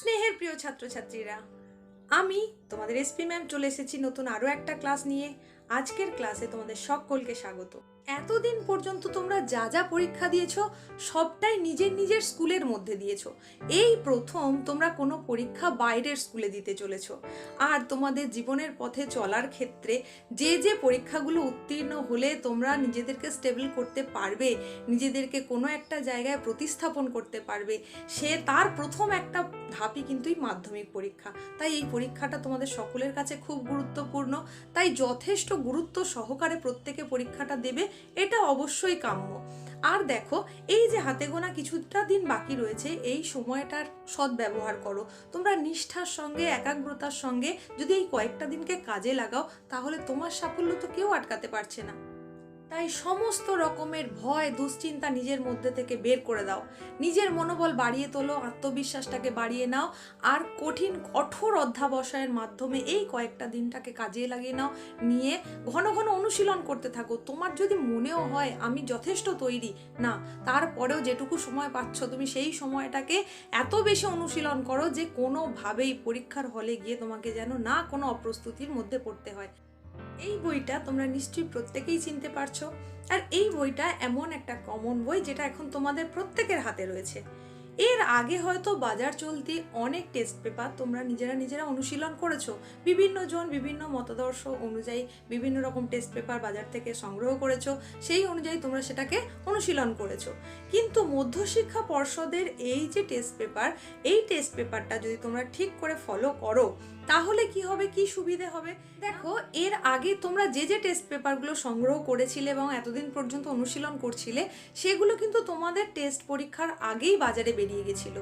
স্নেহের প্রিয় ছাত্রছাত্রীরা, আমি তোমাদের এসপি ম্যাম চলে এসেছি নতুন আরও একটা ক্লাস নিয়ে। আজকের ক্লাসে তোমাদের সকলকে স্বাগত। এতদিন পর্যন্ত তোমরা যা যা পরীক্ষা দিয়েছ, সবটাই নিজের নিজের স্কুলের মধ্যে দিয়েছ। এই প্রথম তোমরা কোনো পরীক্ষা বাইরের স্কুলে দিতে চলেছ। আর তোমাদের জীবনের পথে চলার ক্ষেত্রে যে যে পরীক্ষাগুলো উত্তীর্ণ হলে তোমরা নিজেদেরকে স্টেবল করতে পারবে, নিজেদেরকে কোনো একটা জায়গায় প্রতিস্থাপন করতে পারবে, সে তার প্রথম একটা ধাপই কিন্তু এই মাধ্যমিক পরীক্ষা। তাই এই পরীক্ষাটা তোমাদের সকলের কাছে খুব গুরুত্বপূর্ণ। তাই যথেষ্ট গুরুত্ব সহকারে প্রত্যেকে পরীক্ষাটা দেবে। এটা অবশ্যই কাম্য। আর দেখো, এই যে হাতে গোনা কিছুটা দিন বাকি রয়েছে, এই সময়টার সদ্ব্যবহার করো। তোমরা নিষ্ঠার সঙ্গে, একাগ্রতার সঙ্গে যদি এই কয়েকটা দিনকে কাজে লাগাও, তাহলে তোমার সাফল্য তো কেউ আটকাতে পারছে না। তাই সমস্ত রকমের ভয়, দুশ্চিন্তা নিজের মধ্যে থেকে বের করে দাও। নিজের মনোবল বাড়িয়ে তোলো, আত্মবিশ্বাসটাকে বাড়িয়ে নাও আর কঠিন, কঠোর অধ্যাবসায়ের মাধ্যমে এই কয়েকটা দিনটাকে কাজে লাগিয়ে নাও। নিয়ে ঘন ঘন অনুশীলন করতে থাকো। তোমার যদি মনেও হয়, আমি যথেষ্ট তৈরি, না, তারপরেও যেটুকু সময় পাচ্ছ, তুমি সেই সময়টাকে এত বেশি অনুশীলন করো যে কোনোভাবেই পরীক্ষার হলে গিয়ে তোমাকে যেন না কোনো অপ্রস্তুতির মধ্যে পড়তে হয়। এই বইটা তোমরা নিশ্চয়ই প্রত্যেকেই চিনতে পারছ। আর এই বইটা এমন একটা কমন বই যেটা এখন তোমাদের প্রত্যেকের হাতে রয়েছে। এর আগে হয়তো বাজার চলতি অনেক টেস্ট পেপার তোমরা নিজেরা নিজেরা অনুশীলন করেছ। বিভিন্ন জন বিভিন্ন মতাদর্শ অনুযায়ী বিভিন্ন রকম টেস্ট পেপার বাজার থেকে সংগ্রহ করেছ। সেই অনুযায়ী তোমরা সেটাকে অনুশীলন করেছ। কিন্তু মধ্যশিক্ষা পর্ষদের এই যে টেস্ট পেপার এই টেস্ট পেপারটা যদি তোমরা ঠিক করে ফলো করো তাহলে কি হবে? কি সুবিধে হবে? দেখো, এর আগে তোমরা যে যে টেস্ট পেপারগুলো সংগ্রহ করেছিলে এবং এতদিন পর্যন্ত অনুশীলন করছিলে, সেগুলো কিন্তু তোমাদের টেস্ট পরীক্ষার আগেই বাজারে বেরিয়ে গেছিল।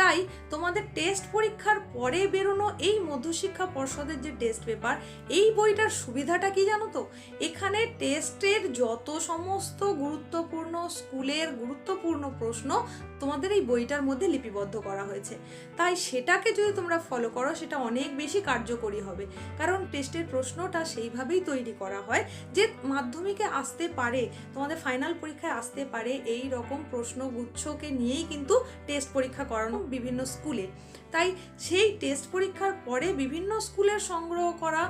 তাই তোমাদের টেস্ট পরীক্ষার পরে বেরোনো এই মধ্যশিক্ষা পর্ষদের যে টেস্ট পেপার এই বইটার সুবিধাটা কি জানো তো? এখানে টেস্টের যত সমস্ত গুরুত্বপূর্ণ, স্কুলের গুরুত্বপূর্ণ প্রশ্ন তোমাদের এই বইটার মধ্যে লিপিবদ্ধ করা হয়েছে। তাই সেটাকে যদি তোমরা ফলো করো, সেটা অনেক বেশি কার্যকরী হবে। কারণ টেস্টের প্রশ্নটা সেইভাবেই তৈরি করা হয় যে মাধ্যমিকে আসতে পারে, তোমাদের ফাইনাল পরীক্ষায় আসতে পারে, এই রকম প্রশ্নগুচ্ছকে নিয়েই কিন্তু টেস্ট পরীক্ষা করানো বিভিন্ন স্কুলে। তাই সেই টেস্ট পরীক্ষার পরে বিভিন্ন স্কুলের সংগ্রহ করা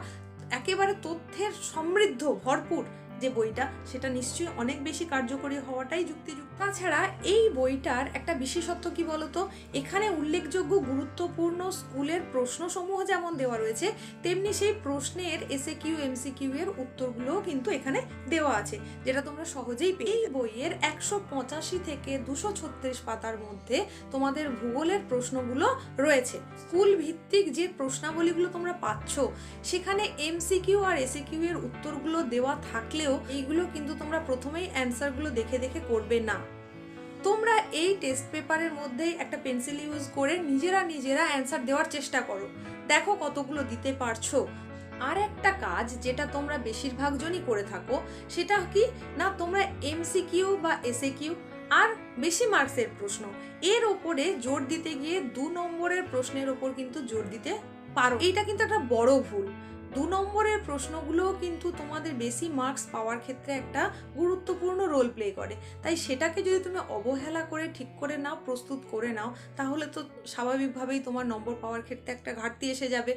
একেবারে তথ্যের সমৃদ্ধ, ভরপুর যে বইটা, সেটা নিশ্চয়ই অনেক বেশি কার্যকরী হওয়াটাই যুক্তিযুক্ত। তাছাড়া এই বইটার একটা বিশেষত্ব কি বলতো? এখানে উল্লেখযোগ্য গুরুত্বপূর্ণ স্কুলের প্রশ্নসমূহ যেমন দেওয়া রয়েছে, তেমনি সেই প্রশ্নের এসএ কিউ এমসি কিউ এর উত্তরগুলোও কিন্তু এখানে দেওয়া আছে, যেটা তোমরা সহজেই পেয়ে এই বইয়ের একশো পঁচাশি থেকে দুশো ছত্রিশ পাতার মধ্যে তোমাদের ভূগোলের প্রশ্নগুলো রয়েছে। স্কুল ভিত্তিক যে প্রশ্নাবলীগুলো তোমরা পাচ্ছ, সেখানে এমসিকিউ আর এসিকিউ এর উত্তরগুলো দেওয়া থাকলেও এইগুলো কিন্তু তোমরা প্রথমেই অ্যান্সারগুলো দেখে দেখে করবে না। তোমরা এই টেস্ট পেপারের মধ্যেই একটা পেন্সিল ইউজ করে নিজেরা নিজেরা অ্যান্সার দেওয়ার চেষ্টা করো। দেখো কতগুলো দিতে পারছ। আর একটা কাজ যেটা তোমরা বেশিরভাগ জনই করে থাকো, সেটা কি? না, তোমরা এমসিকিউ বা এসএ কিউ আর বেশি মার্কসের প্রশ্ন। এর ওপরে জোর দিতে গিয়ে দু নম্বরের প্রশ্নের ওপর কিন্তু জোর দিতে পারো। এইটা কিন্তু একটা বড় ভুল। দু নম্বরের প্রশ্নগুলোও কিন্তু তোমাদের বেশি মার্কস পাওয়ার ক্ষেত্রে একটা গুরুত্বপূর্ণ রোল প্লে করে। তাই সেটাকে যদি তুমি অবহেলা করে, ঠিক করে নাও, প্রস্তুত করে নাও, তাহলে তো স্বাভাবিকভাবেই তোমার নম্বর পাওয়ার ক্ষেত্রে একটা ঘাটতি এসে যাবে।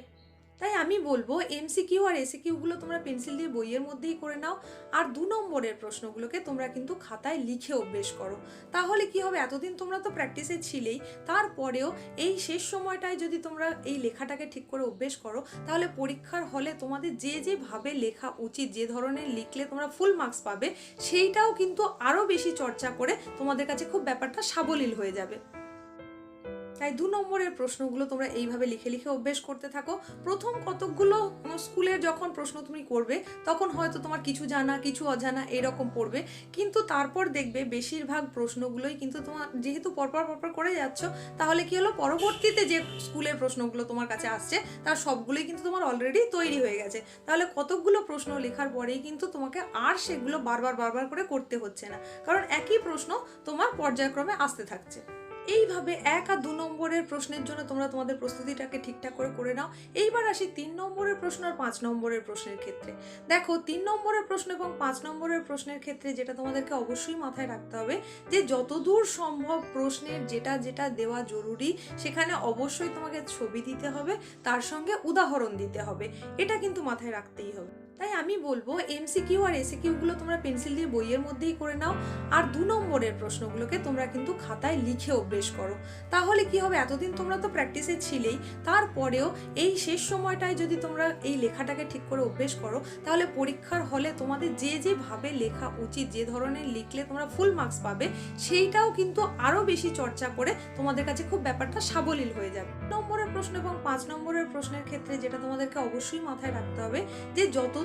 তাই আমি বলব এমসিকিউ আর এসিকিউগুলো তোমরা পেন্সিল দিয়ে বইয়ের মধ্যেই করে নাও। আর দু নম্বরের প্রশ্নগুলোকে তোমরা কিন্তু খাতায় লিখে অভ্যেস করো। তাহলে কি হবে? এতদিন তোমরা তো প্র্যাকটিসে ছিলেই। তারপরেও এই শেষ সময়টায় যদি তোমরা এই লেখাটাকে ঠিক করে অভ্যেস করো, তাহলে পরীক্ষার হলে তোমাদের যে যেভাবে লেখা উচিত, যে ধরনের লিখলে তোমরা ফুল মার্কস পাবে, সেইটাও কিন্তু আরও বেশি চর্চা করে তোমাদের কাছে খুব ব্যাপারটা সাবলীল হয়ে যাবে। তাই দু নম্বরের প্রশ্নগুলো তোমরা এইভাবে লিখে লিখে অভ্যেস করতে থাকো। প্রথম কতকগুলো স্কুলের যখন প্রশ্ন তুমি করবে, তখন হয়তো তোমার কিছু জানা, কিছু অজানা এরকম পড়বে। কিন্তু তারপর দেখবে বেশিরভাগ প্রশ্নগুলোই কিন্তু তোমার, যেহেতু পরপর পরপর করে যাচ্ছ, তাহলে কি হলো? পরবর্তীতে যে স্কুলের প্রশ্নগুলো তোমার কাছে আসছে, তার সবগুলোই কিন্তু তোমার অলরেডি তৈরি হয়ে গেছে। তাহলে কতকগুলো প্রশ্ন লেখার পরেই কিন্তু তোমাকে আর সেগুলো বারবার বারবার করে করতে হচ্ছে না। কারণ একই প্রশ্ন তোমার পর্যায়ক্রমে আসতে থাকছে। এইভাবে এক আর দু নম্বরের প্রশ্নের জন্য তোমরা তোমাদের প্রস্তুতিটাকে ঠিকঠাক করে করে নাও। এইবার আসি তিন নম্বরের প্রশ্ন আর পাঁচ নম্বরের প্রশ্নের ক্ষেত্রে। দেখো, তিন নম্বরের প্রশ্ন এবং পাঁচ নম্বরের প্রশ্নের ক্ষেত্রে যেটা তোমাদেরকে অবশ্যই মাথায় রাখতে হবে যে, যতদূর সম্ভব প্রশ্নের যেটা যেটা দেওয়া জরুরি সেখানে অবশ্যই তোমাকে ছবি দিতে হবে, তার সঙ্গে উদাহরণ দিতে হবে। এটা কিন্তু মাথায় রাখতেই হবে। তাই আমি বলব এমসিকিউ আর এসিকিউগুলো তোমরা পেন্সিল দিয়ে বইয়ের মধ্যেই করে নাও। আর দু নম্বরের প্রশ্নগুলোকে তোমরা কিন্তু খাতায় লিখে অভ্যেস করো। তাহলে কি হবে? এতদিন তোমরা তো প্র্যাকটিসে ছিলেই। তারপরেও এই শেষ সময়টায় যদি তোমরা এই লেখাটাকে ঠিক করে অভ্যেস করো, তাহলে পরীক্ষার হলে তোমাদের যে যেভাবে লেখা উচিত, যে ধরনের লিখলে তোমরা ফুল মার্কস পাবে, সেইটাও কিন্তু আরও বেশি চর্চা করে তোমাদের কাছে খুব ব্যাপারটা সাবলীল হয়ে যাবে। নম্বরের প্রশ্ন এবং পাঁচ নম্বরের প্রশ্নের ক্ষেত্রে যেটা তোমাদেরকে অবশ্যই মাথায় রাখতে হবে যে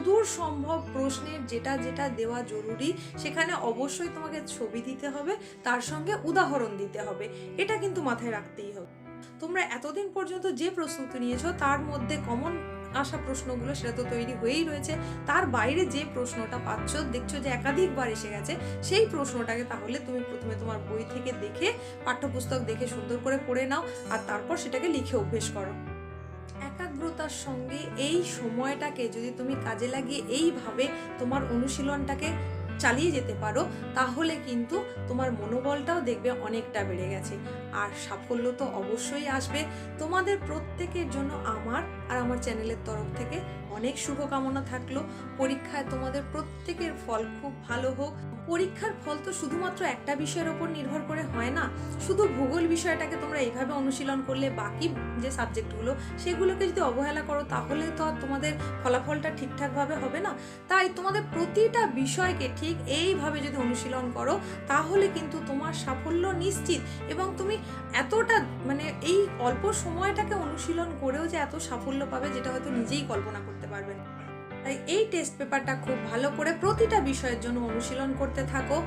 যতদূর সম্ভব প্রশ্নের যেটা যেটা দেওয়া জরুরি, সেখানে অবশ্যই তোমাকে ছবি দিতে হবে, তার সঙ্গে উদাহরণ দিতে হবে। এটা কিন্তু মাথায় রাখতেই হবে। তোমরা এতদিন পর্যন্ত যে প্রস্তুতি নিয়েছো, তার মধ্যে কমন আসা প্রশ্নগুলো সেটা তো তৈরি হয়েই রয়েছে। তার বাইরে যে প্রশ্নটা পাচ্ছ, দেখছ যে একাধিকবার এসে গেছে, সেই প্রশ্নটাকে তাহলে তুমি প্রথমে তোমার বই থেকে দেখে, পাঠ্যপুস্তক দেখে সুন্দর করে পড়ে নাও, আর তারপর সেটাকে লিখে অভ্যেস করো। একাগ্রতার সঙ্গে এই সময়টাকে যদি তুমি কাজে লাগিয়ে এইভাবে তোমার অনুশীলনটাকে চালিয়ে যেতে পারো, তাহলে কিন্তু তোমার মনোবলটাও দেখবে অনেকটা বেড়ে গেছে। আর সাফল্য তো অবশ্যই আসবে। তোমাদের প্রত্যেকের জন্য আমার আর আমার চ্যানেলের তরফ থেকে অনেক শুভকামনা থাকল। পরীক্ষায় তোমাদের প্রত্যেকের ফল খুব ভালো হোক। পরীক্ষার ফল তো শুধুমাত্র একটা বিষয়ের ওপর নির্ভর করে হয় না। শুধু ভূগোল বিষয়টাকে তোমরা এইভাবে অনুশীলন করলে বাকি যে সাবজেক্টগুলো, সেগুলোকে যদি অবহেলা করো, তাহলে তো আর তোমাদের ফলাফলটা ঠিকঠাকভাবে হবে না। তাই তোমাদের প্রতিটা বিষয়কে ঠিক এইভাবে যদি অনুশীলন করো, তাহলে কিন্তু তোমার সাফল্য নিশ্চিত এবং তুমি এতটা মানে এই অল্প সময়টাকে অনুশীলন করেও যে এত সাফল্য পাবে, যেটা হয়তো নিজেই কল্পনা করতে পারবে না। তাই এই টেস্ট পেপারটা খুব ভালো করে প্রতিটা বিষয়ের জন্য অনুশীলন করতে থাকো।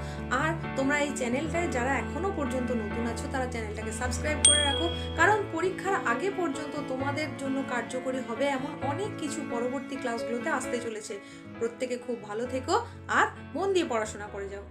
আর তোমরা এই চ্যানেলটায় যারা এখনও পর্যন্ত নতুন আছো, তারা চ্যানেলটাকে সাবস্ক্রাইব করে রাখো। কারণ পরীক্ষার আগে পর্যন্ত তোমাদের জন্য কার্যকরী হবে এমন অনেক কিছু পরবর্তী ক্লাসগুলোতে আসতে চলেছে। প্রত্যেকে খুব ভালো থেকো আর মন দিয়ে পড়াশোনা করে যাও।